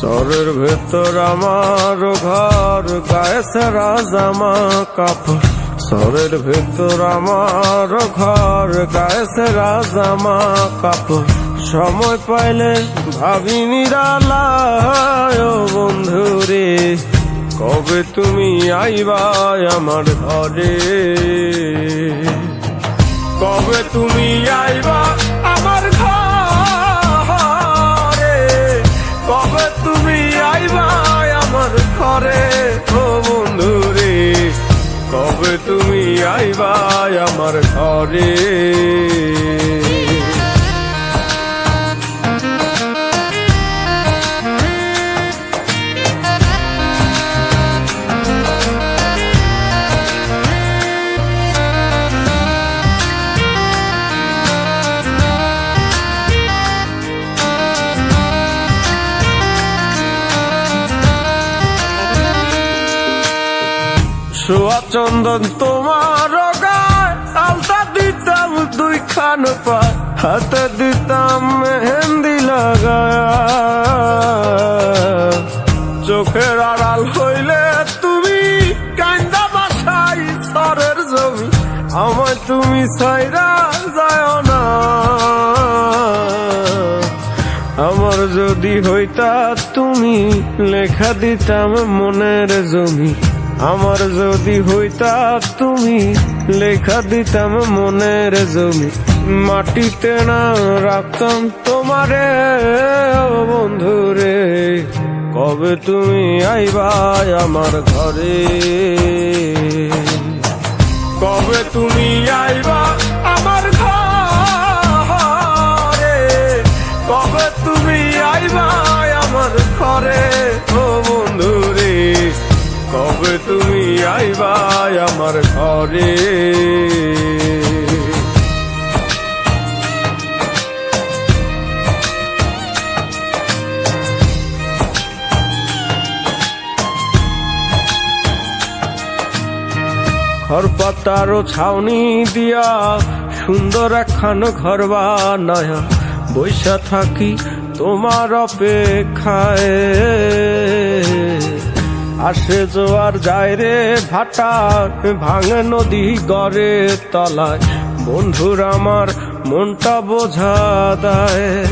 শহরের ভেতর আমার ঘর, গায়ে সারা জামা কাপড়। শহরের ভেতর আমার ঘর, গায়ে সারা জামা কাপড়। সময় পাইলে ভাবি নিরালায় ও বন্ধু রে, কবে তুমি আইবা আমার ঘরে? কবে তুমি আইবা তুমি আইবা আমার ঘরে। সোয়া চন্দন তোমার গায়, আলতা দিতাম দুই খান পায়, হাতে দিতাম মেহেন্দি লাগায়। চোখের আড়াল হইলে তুমি কান্দা বাসাই সরের জমি, আমায় তুমি সাইরা যায় না। আমার যদি হইতা তুমি লেখা দিতাম মনের জমি। আমার যদি হইতা তুমি লেখা দিতাম মনের জমি। মাটিতে না রাখতাম তোমারে বন্ধুরে। কবে তুমি আইবা আমার ঘরে? কবে তুমি আইবা আমার ঘরে? কবে তুমি আইবা আমার ঘরে? কবে তুমি আইবা আমার ঘরে। খরপাতারও ছাউনি দিয়া সুন্দর একখান ঘর বানায়া বৈশা থাকি তোমার অপেক্ষায়। আসে জোয়ার যায় রে ভাটা ভাঙে নদী গড়ে তলায়। বন্ধুর আমার মনটা বোঝা দেয়।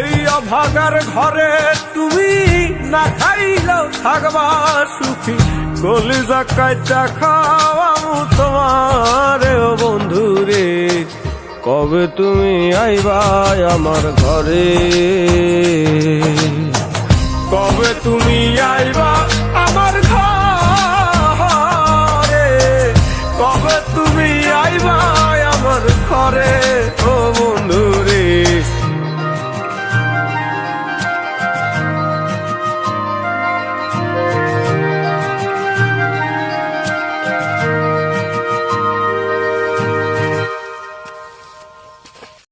এই অভাগার ঘরে তুমি না খাইলেও থাকবা সুখী। কলিজা কাইটা খাওয়ামু তোমার বন্ধু রে কবে তুমি আইবা আমার ঘরে? কবে তুমি আইবা? আমার